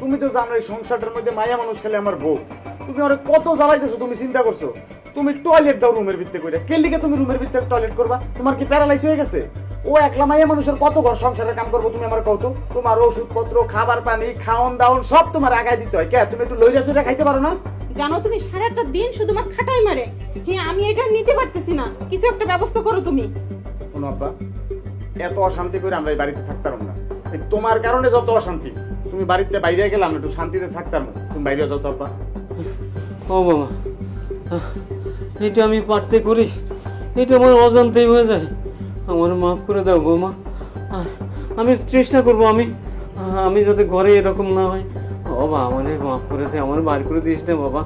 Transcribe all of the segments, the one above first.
তুমি তো জানো এই সংসারটার মধ্যে মায়া মানুষ খেলে আমার বউ। তুমি কত জ্বালাইতেছো তুমি চিন্তা করছ? তুমি টয়লেট দাও রুমের ভিতরে কইরা। কে লিগে তুমি রুমের ভিতরে টয়লেট করবা? তোমার কি প্যারালাইজ হয়ে গেছে? ও একলা মাইয়া মানুষের কত ঘর সংসারের কাম করব তুমি আমার কত তোমার ওষুধপত্র, খাবার পানি খাওন দাওন সব তোমার আগায় দিতে হয়। কে? তুমি একটু লইরা খাইতে পারো না? জানো তুমি সারাটা দিন শুধু আমার খাটাই মারে। হ্যাঁ আমি এটা নিতে পারতেছি না। কিছু একটা ব্যবস্থা করো তুমি। শোনো আব্বা এত অশান্তি করে আমরা এই বাড়িতে থাকতাম না। এই তোমার কারণে যত অশান্তি তুমি বাড়িতে বাইরে গেলাম একটু শান্তিতে থাকতাম। না তুমি বাইরে যাও তো আব্বা। ও বাবা এটা আমি পারতে করি। এটা আমার অজান্তেই হয়ে যায়। আমার মাফ করে দাও বৌমা। আমি চেষ্টা করব আমি আমি যাতে ঘরে এরকম না হয়। বাবা আমার মাফ করে দে আমার বাড়ি করে দিস না বাবা।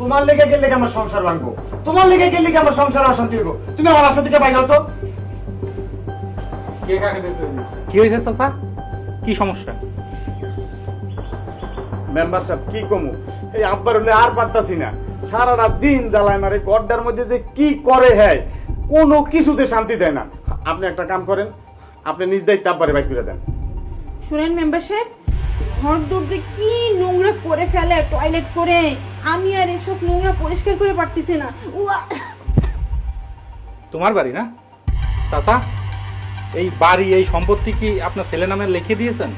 তোমার লেগে গেলে কি আমার সংসার ভাঙবো? তোমার লেগে গেলে আমার সংসার অশান্তি হইব? তুমি আমার রাস্তা থেকে বাইরে তো। কে কাকে বের করে কি হয়েছে চাচা? কি সমস্যা? মেম্বার সাহেব কি কমু? এই আব্বার হলে আর পারতাছি না। সারাটা দিন জ্বালায় মারে গড্ডার মধ্যে যে কি করে হ্যাঁ কোনো কিছুতে শান্তি দেয় না। আপনি একটা কাম করেন আপনি নিজ দায়িত্ব আব্বারে বাইক করে দেন। শুনেন মেম্বারশিপ ঘর দূর যে কি নোংরা করে ফেলে টয়লেট করে। আমি আর এসব নোংরা পরিষ্কার করে পারতেছি না। তোমার বাড়ি না? চাচা এই বাড়ি এই সম্পত্তি কি আপনার ছেলে নামে লিখে দিয়েছেন?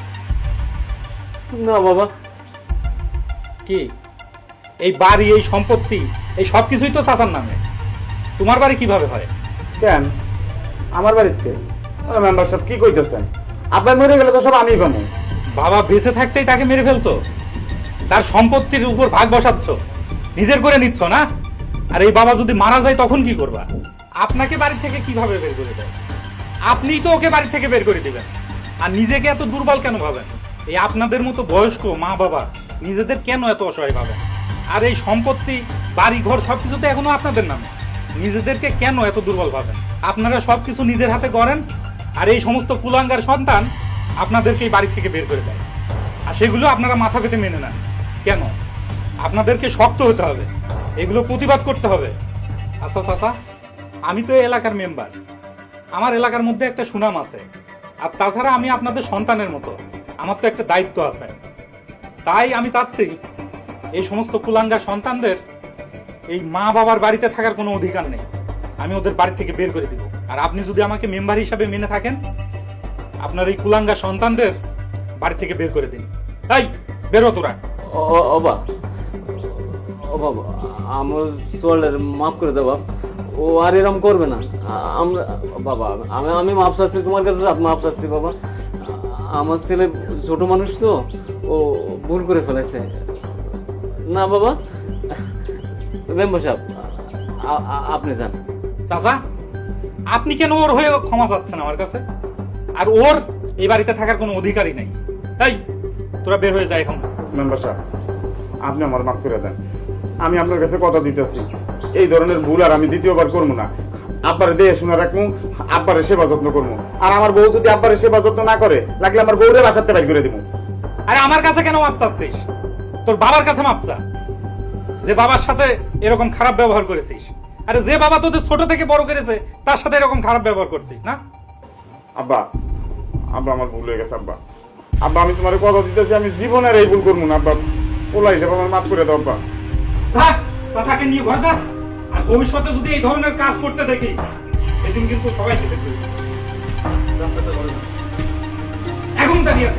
না বাবা। কি? এই বাড়ি এই সম্পত্তি এই সব কিছুই তো চাচার নামে। তোমার বাড়ি কীভাবে হয়? কেন? আমার বাড়িতে? মেম্বার সাহেব কি কইতেছেন? আব্বাই মরে গেলে তো সব আমি পাবো বাবা বেঁচে থাকতেই তাকে মেরে ফেলছো? তার সম্পত্তির উপর ভাগ বসাচ্ছ? নিজের করে নিচ্ছ, না? আর এই বাবা যদি মারা যায়, তখন কি করবা? আপনাকে বাড়ি থেকে কীভাবে বের করে দেয়? আপনিই তো ওকে বাড়ি থেকে বের করে দিবেন। আর নিজেকে এত দুর্বল কেন ভাবেন? এই আপনাদের মতো বয়স্ক মা বাবা নিজেদের কেন এত অসহায় ভাবেন? আর এই সম্পত্তি, বাড়ি, ঘর সবকিছু তো এখনও আপনাদের নামে। নিজেদেরকে কেন এত দুর্বল ভাবেন? আপনারা সবকিছু নিজের হাতে করেন, আর এই সমস্ত কুলাঙ্গার সন্তান আপনাদেরকে এই বাড়ি থেকে বের করে দেয়। আর সেগুলো আপনারা মাথা পেতে মেনে নেন। কেন? আপনাদেরকে শক্ত হতে হবে। এগুলো প্রতিবাদ করতে হবে। আচ্ছা চাচা আমি তো এলাকার মেম্বার। আমার এলাকার মধ্যে একটা সুনাম আছে। আর তাছাড়া আমি আপনাদের সন্তানের মতো। আমার তো একটা দায়িত্ব আছে। তাই আমি চাচ্ছি, এই সমস্ত কুলাঙ্গার সন্তানদের এই মা বাবার বাড়িতে থাকার কোনো অধিকার নেই। আমি ওদের বাড়ি থেকে বের করে দিব। আর আপনি যদি আমাকে মেম্বার হিসাবে মেনে থাকেন আপনার এই কুলাঙ্গা সন্তানদের বাড়ি থেকে বের করে দিন। তাই বেরো তোরা। বাবা আমার সোয়ালের মাফ করে দাও বাপ। ও আর এরম করবে না। আমরা বাবা আমি আমি মাপ চাচ্ছি তোমার কাছে মাপ চাচ্ছি বাবা। আমার ছেলে ছোট মানুষ তো ও ভুল করে ফেলেছে। না বাবা। মেম্বার সাহেব আপনি যান। চাচা আপনি কেন ওর হয়ে ক্ষমা চাচ্ছেন আমার কাছে? আর ওর এই বাড়িতে থাকার কোনো অধিকারই নাই। তাই তোরা বের হয়ে যায় এখন। মেম্বার সাহেব আপনি আমার মাফ করে দেন। আমি আপনার কাছে কথা দিতেছি। এই ধরনের ভুল আর আমি দ্বিতীয়বার করব না। আব্বারে দিয়ে শুনে রাখব আব্বারে সেবা যত্ন করব। আর আমার বউ যদি আব্বারে সেবা যত্ন না করে লাগলে আমার বউরে বাসাতে বাইর করে দিব। আরে আমার কাছে কেন মাপ চাচ্ছিস? তোর বাবার কাছে মাপ চা। যে বাবার সাথে এরকম খারাপ ব্যবহার করেছিস। আরে যে বাবা তোদের ছোট থেকে বড় করেছে তার সাথে এরকম খারাপ ব্যবহার করছিস না? আব্বা আব্বা আমার ভুল হয়ে গেছে, আব্বা। আব্বা, আমি তোমার কথা দিতেছি, আমি জীবনের এই ভুল করব না, আব্বা। ওলা হিসাবে আমার মাফ করে দাও, আব্বা। কথাকে নিয়ে ঘর আর ভবিষ্যতে যদি এই ধরনের কাজ করতে দেখি, সেদিন কিন্তু সবাই খেতে এখন দাঁড়িয়ে।